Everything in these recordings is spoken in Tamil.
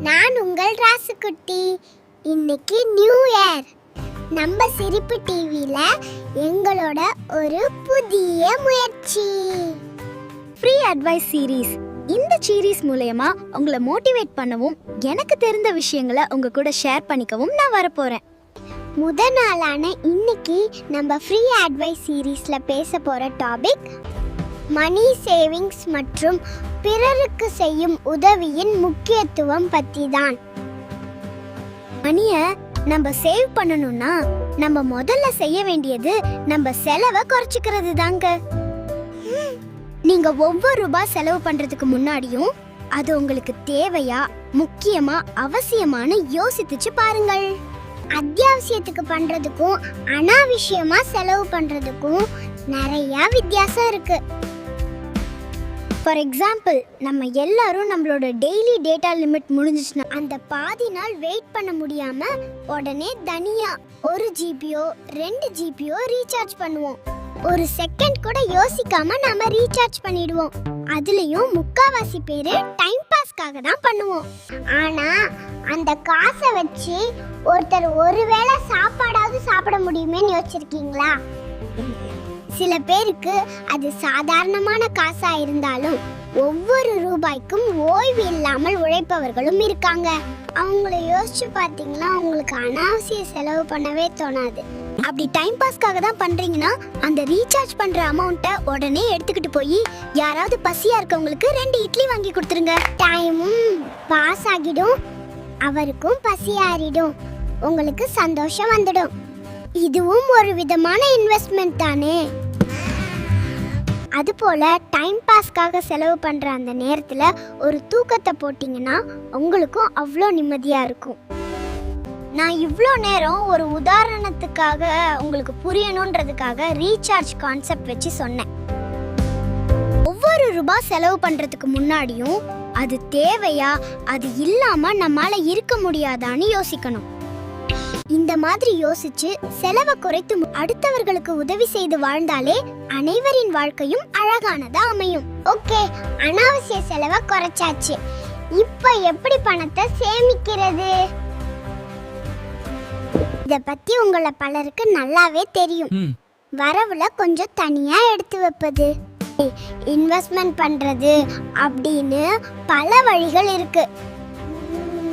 நான் உங்கள் ராசுக்குட்டி இன்னைக்கு நியூ இயர் நம்ம சிரிப்பு டிவியில எங்களோட ஒரு புதிய முயற்சி. ஃப்ரீ அட்வைஸ் சீரீஸ் இந்த சீரீஸ் மூலயமா உங்களை மோட்டிவேட் பண்ணவும் எனக்கு தெரிந்த விஷயங்களை உங்க கூட ஷேர் பண்ணிக்கவும் நான் வரப்போறேன். முத நாளான இன்னைக்கு நம்ம ஃப்ரீ அட்வைஸ் சீரீஸ்ல பேச போற டாபிக் மணி சேவிங்ஸ் மற்றும் பிறருக்கு செய்யும் உதவியின் முக்கியத்துவம் பத்தி தான் மணியை நம்ம சேவ் பண்ணணும்னா நம்ம முதல்ல செய்ய வேண்டியது நம்ம செலவை குறைச்சிக்கிறது தாங்க நீங்க ஒவ்வொரு ரூபாய் செலவு பண்றதுக்கு முன்னாடியும் அது உங்களுக்கு தேவையா முக்கியமா அவசியமானு யோசித்துச்சு பாருங்கள். அத்தியாவசியத்துக்கு பண்றதுக்கும் அனாவசியமா செலவு பண்றதுக்கும் நிறைய வித்தியாசம் இருக்கு. ஃபார் எக்ஸாம்பிள் நம்ம எல்லாரும் நம்மளோட டெய்லி டேட்டா லிமிட் முடிஞ்சிச்சுன்னா அந்த பாதி நாள் வெயிட் பண்ண முடியாம உடனே தனியா ஒரு ஜிபியோ ரெண்டு ஜிபியோ ரீசார்ஜ் பண்ணுவோம். ஒரு செகண்ட் கூட யோசிக்காம நாம ரீசார்ஜ் பண்ணிடுவோம். அதுலயும் முக்காவாசி பேரு டைம் பாஸ்க்காக தான் பண்ணுவோம். ஆனா அந்த காசை வச்சு ஒருத்தர் ஒருவேளை சாப்பாடாவது சாப்பிட முடியுமேன்னு யோசிச்சிருக்கீங்களா? சில பேருக்கு அது சாதாரணமான காசா இருந்தாலும் ஒவ்வொரு ரூபாய்க்கும் ஓய்வு இல்லாமல் உழைப்பவர்களும் இருக்காங்க. அவங்கள யோசிச்சு பார்த்தீங்கன்னா அவங்களுக்கு அனாவசிய செலவு பண்ணவே தோணாது. அப்படி டைம் பாஸ்க்காக தான் பண்றீங்கன்னா அந்த ரீசார்ஜ் பண்ற அமௌண்ட்டை உடனே எடுத்துக்கிட்டு போய் யாராவது பசியா இருக்கவங்களுக்கு ரெண்டு இட்லி வாங்கி கொடுத்துருங்க. டைமும் பாஸ் ஆகிடும். அவருக்கும் பசி ஆறிடும் உங்களுக்கு சந்தோஷம் வந்துடும். இதுவும் ஒரு விதமான இன்வெஸ்ட்மெண்ட் தானே? அதுபோல டைம் பாஸ்க்காக செலவு பண்ணுற அந்த நேரத்தில் ஒரு தூக்கத்தை போட்டிங்கன்னா உங்களுக்கும் அவ்வளோ நிம்மதியாக இருக்கும். நான் இவ்வளோ நேரம் ஒரு உதாரணத்துக்காக உங்களுக்கு புரியணுன்றதுக்காக ரீசார்ஜ் கான்செப்ட் வச்சு சொன்னேன். ஒவ்வொரு ரூபாய் செலவு பண்ணுறதுக்கு முன்னாடியும் அது தேவையா அது இல்லாமல் நம்மளால் இருக்க முடியாதான்னு யோசிக்கணும். இந்த மாதிரி யோசிச்சு செலவை குறைத்து அடுத்தவர்களுக்கு உதவி செய்து வாழ்ந்தாலே அனைவரின் வாழ்க்கையும் அழகானதா அமையும். ஓகே அனாவசிய செலவை குறைச்சாச்சு. இப்ப எப்படி பணத்தை சேமிக்கிறது? இத பத்தி உங்கள பலருக்கு நல்லாவே தெரியும். வரவுல கொஞ்சம் தனியா எடுத்து வைப்பது. இன்வெஸ்ட்மெண்ட் பண்றது அப்படின்னு பல வழிகள் இருக்கு.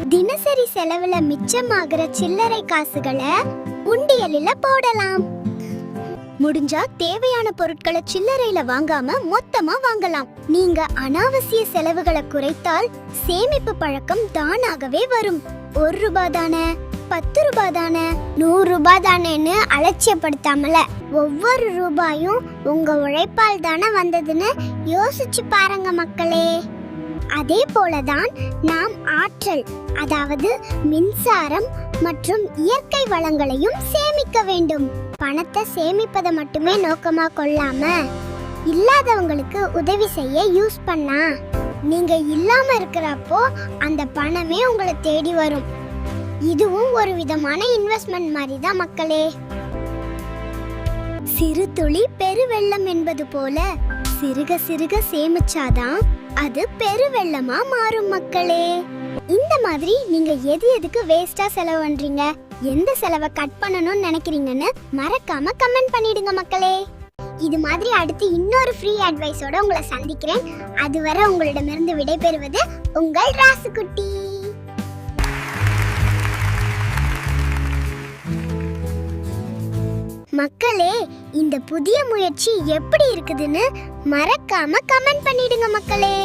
தினசரி செலவுல மிச்சமாகிற சில்லறை காசுகளை உண்டியலில போடலாம். முடிஞ்சா தேவையான பொருட்களை சில்லறையில வாங்காம மொத்தமா வாங்கலாம். நீங்க அனாவசிய செலவுகளை குறைத்தால் சேமிப்பு பழக்கம் தானாகவே வரும். ஒரு ரூபாய் தானே பத்து ரூபாய் தானே நூறு ரூபாய் தானேன்னு அலட்சியப்படுத்தாமல. ஒவ்வொரு ரூபாயும் உங்க உழைப்பால் தானே வந்ததுன்னு யோசிச்சு பாருங்க மக்களே. அதே போலதான் நாம் ஆற்றல் அதாவது மின்சாரம் மற்றும் இயற்கை வளங்களையும் சேமிக்க வேண்டும். பணத்தை சேமிப்பதை மட்டுமே நோக்கமா கொள்ளாம இல்லாதவங்களுக்கு உதவி செய்ய யூஸ் பண்ணா நீங்க இல்லாம இருக்கிறப்போ அந்த பணமே உங்களை தேடி வரும். இதுவும் ஒரு விதமான இன்வெஸ்ட்மெண்ட் மாதிரி தான் மக்களே. சிறு துளி பெருவெள்ளம் என்பது போல சிறுக சிறுக சேமிச்சாதான் அது பெருவெள்ளமா மாறும் மக்களே. இந்த மாதிரி நீங்க எது எதுக்கு வேஸ்டா செலவு பண்றீங்க? எந்த செலவை கட் பண்ணணும்னு நினைக்கிறீங்கன்னு மறக்காம கமெண்ட் பண்ணிடுங்க மக்களே. இது மாதிரி அடுத்து இன்னொரு ஃப்ரீ அட்வைஸோட உங்களை சந்திக்கிறேன். அதுவரை உங்களிடமிருந்து விடைபெறுவது உங்கள் ராசுக்குட்டி மக்களே இந்த புதிய முயற்சி எப்படி இருக்குதுன்னு மறக்காம கமெண்ட் பண்ணிடுங்க மக்களே.